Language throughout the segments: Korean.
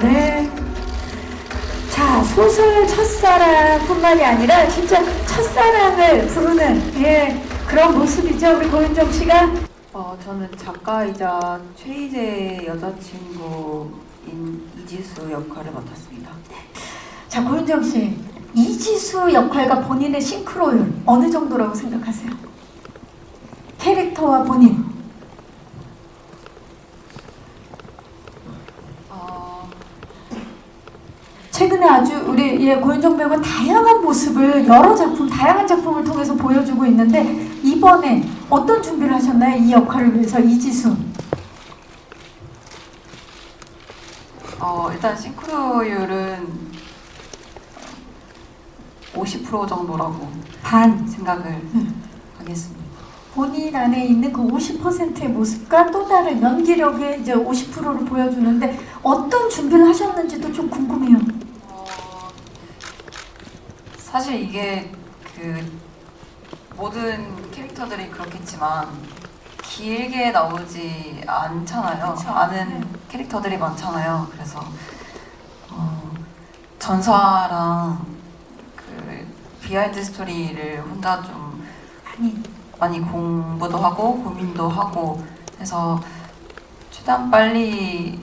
네. 자, 소설 첫사랑뿐만이 아니라 진짜 첫사랑을 부르는 예, 그런 모습이죠. 우리 고윤정 씨가. 어, 저는 작가이자 최희재의 여자친구인 이지수 역할을 맡았습니다. 자, 고윤정 씨. 이지수 역할과 본인의 싱크로율 어느 정도라고 생각하세요? 캐릭터와 본인. 어, 최근에 아주 우리 예, 고윤정 배우가 다양한 모습을 여러 작품, 다양한 작품을 통해서 보여주고 있는데 이번에 어떤 준비를 하셨나요? 이 역할을 위해서 이지수. 어, 일단 싱크로율은 50% 정도라고 반. 생각을 하겠습니다. 본인 안에 있는 그 50%의 모습과 또 다른 연기력의 이제 50%를 보여주는데 어떤 준비를 하셨는지도 좀 궁금해요. 어, 사실 이게 그 모든 캐릭터들이 그렇겠지만 길게 나오지 않잖아요. 그쵸. 아는 네. 캐릭터들이 많잖아요. 그래서 어, 전사랑 그 비하인드 스토리를 혼자 좀 많이 많이 공부도 하고 고민도 하고 해서 최대한 빨리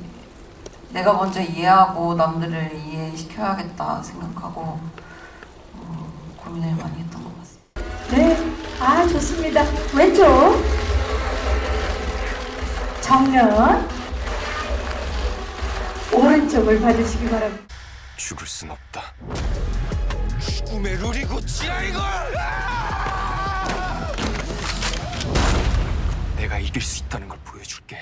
내가 먼저 이해하고 남들을 이해시켜야겠다 생각하고 어, 고민을 많이 했던 것 같습니다. 네, 아 좋습니다. 왼쪽 정면 오른쪽을 봐주시기 바랍니다. 죽을 순 없다. 죽음의 룰이 고치야 이걸! 내가 이길 수 있다는 걸 보여줄게.